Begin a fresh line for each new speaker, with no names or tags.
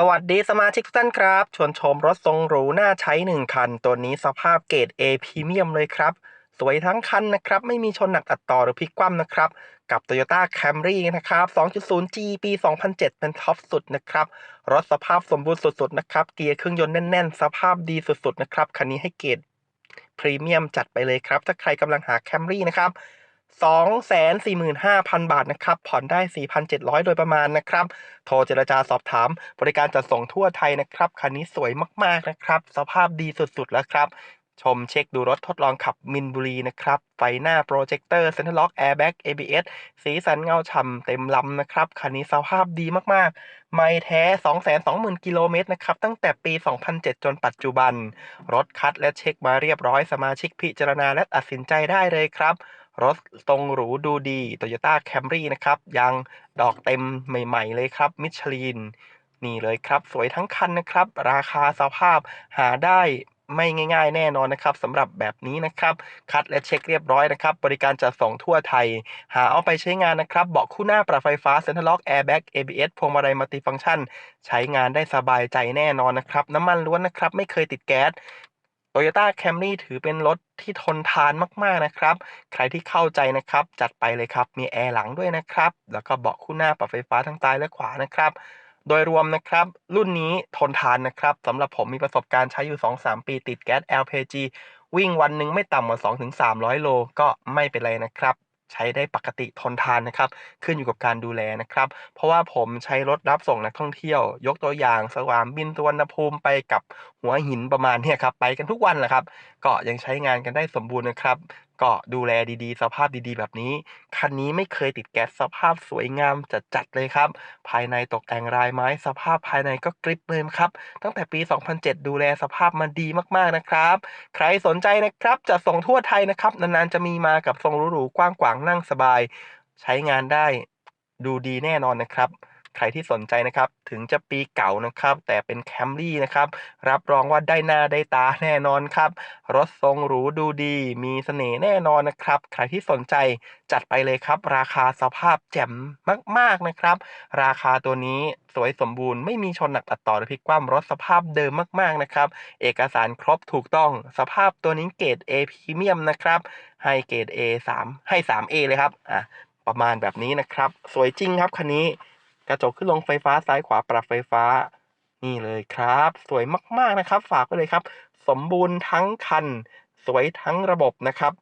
สวัสดีสมาชิกทุกท่านครับ ชวนชมรถทรงหรูน่าใช้ 1 คัน ตัวนี้สภาพเกรด A พรีเมียมเลยครับ สวยทั้งคันนะครับ ไม่มีชนหนักตัดต่อหรือพลิกคว่ำนะครับ กับ Toyota Camry นะครับ 2.0G ปี 2007 เป็นท็อปสุดนะครับ รถสภาพสมบูรณ์สุดๆนะครับ เกียร์เครื่องยนต์แน่นๆ สภาพดีสุดๆนะครับ คันนี้ให้เกรดพรีเมียมจัดไปเลยครับ ถ้าใครกำลังหา Camry นะครับ 245,000 บาทนะครับ ผ่อนได้ 4,700 โดยประมาณนะครับ โทรเจรจาสอบถาม บริการจัดส่งทั่วไทยนะครับ คันนี้สวยมากๆนะครับ สภาพดีสุดๆ แล้วครับ ชมเช็คดูรถทดลองขับมินบุรีนะครับ ไฟหน้าโปรเจคเตอร์เซ็นทรัลล็อกแอร์แบ็ก ABS สีสันเงาฉ่ำเต็มลำนะครับ คันนี้สภาพดีมากๆ ไม่แท้ 220,000 กิโลเมตรนะครับ ตั้งแต่ปี 2007 จนปัจจุบัน รถคัดและเช็คมาเรียบร้อยสมาชิกพิจารณาและตัดสินใจได้เลยครับ รถทรงหรูดูดี Toyota Camry นะครับยังดอกเต็มใหม่ ๆ เลยครับ มิชลิน นี่เลยครับ สวยทั้งคันนะครับ ราคาสภาพหาได้ไม่ง่ายๆ แน่นอนนะครับสำหรับแบบนี้นะครับ คัดและเช็คเรียบร้อยนะครับ บริการจัดส่งทั่วไทย หาเอาไปใช้งานนะครับ เบาะคู่หน้าปรับไฟฟ้าเซ็นทรัลล็อกแอร์แบ็ก ABS พวงมาลัยมัลติฟังก์ชัน ใช้งานได้สบายใจแน่นอนนะครับ น้ำมันล้วนนะครับ ไม่เคยติดแก๊ส Toyota Camry ถือเป็นรถที่ทนทานมาก ๆ นะครับ ใครที่เข้าใจนะครับ จัดไปเลยครับ มีแอร์หลังด้วยนะครับ แล้วก็เบาะคู่หน้าปรับไฟฟ้าทั้งซ้ายและขวานะครับ โดยรวมนะครับ รุ่นนี้ทนทานนะครับสำหรับผมมีประสบการณ์ใช้อยู่ 2-3 ปีติดแก๊ส LPG วิ่งวันหนึ่งไม่ต่ำกว่า 2-300 โล ก็ไม่เป็นไรนะครับ ใช้ได้ปกติทนทานนะครับ ขึ้นอยู่กับการดูแลนะครับ เพราะว่าผมใช้รถรับส่งนักท่องเที่ยว ยกตัวอย่างสวามบินสุวรรณภูมิไปกับหัวหินประมาณเนี่ยครับ ไปกันทุกวันแหละครับ ก็ยังใช้งานกันได้สมบูรณ์นะครับ ก็ดูแลดีๆ สภาพดีๆ แบบนี้ คันนี้ไม่เคยติดแก๊สสภาพสวยงามจัดๆเลยครับ ภายในตกแต่งลายไม้ สภาพภายในก็กริบเลยครับ ตั้งแต่ปี 2007 ดูแลสภาพมาดีมากๆนะครับ ใครสนใจนะครับจะส่งทั่วไทยนะครับ นานๆจะมีมากับทรงหรูๆกว้างขวางนั่งสบาย ใช้งานได้ดูดีแน่นอนนะครับ ใครที่สนใจนะครับถึงจะปีเก่านะครับ แต่เป็นแคมรี่นะครับรับรองว่าได้หน้าได้ตาแน่นอนครับ รถทรงหรูดูดี มีเสน่ห์แน่นอนนะครับ ใครที่สนใจจัดไปเลยครับ ราคาสภาพแจ่มมากๆนะครับ ราคาตัวนี้สวยสมบูรณ์ไม่มีชนหนักตัดต่อหรือพลิกคว่ำรถสภาพเดิมมากๆนะครับ เอกสารครบถูกต้องสภาพตัวนี้เกรด A พรีเมียมนะครับให้เกรด A 3ให้ 3A เลยครับอะประมาณแบบนี้นะครับ สวยจริงครับคันนี้ กระจกขึ้นลงไฟฟ้าซ้ายขวาปรับไฟฟ้า นี่เลยครับ สวยมากๆนะครับ ฝากไว้เลยครับ สมบูรณ์ทั้งคัน สวยทั้งระบบนะครับ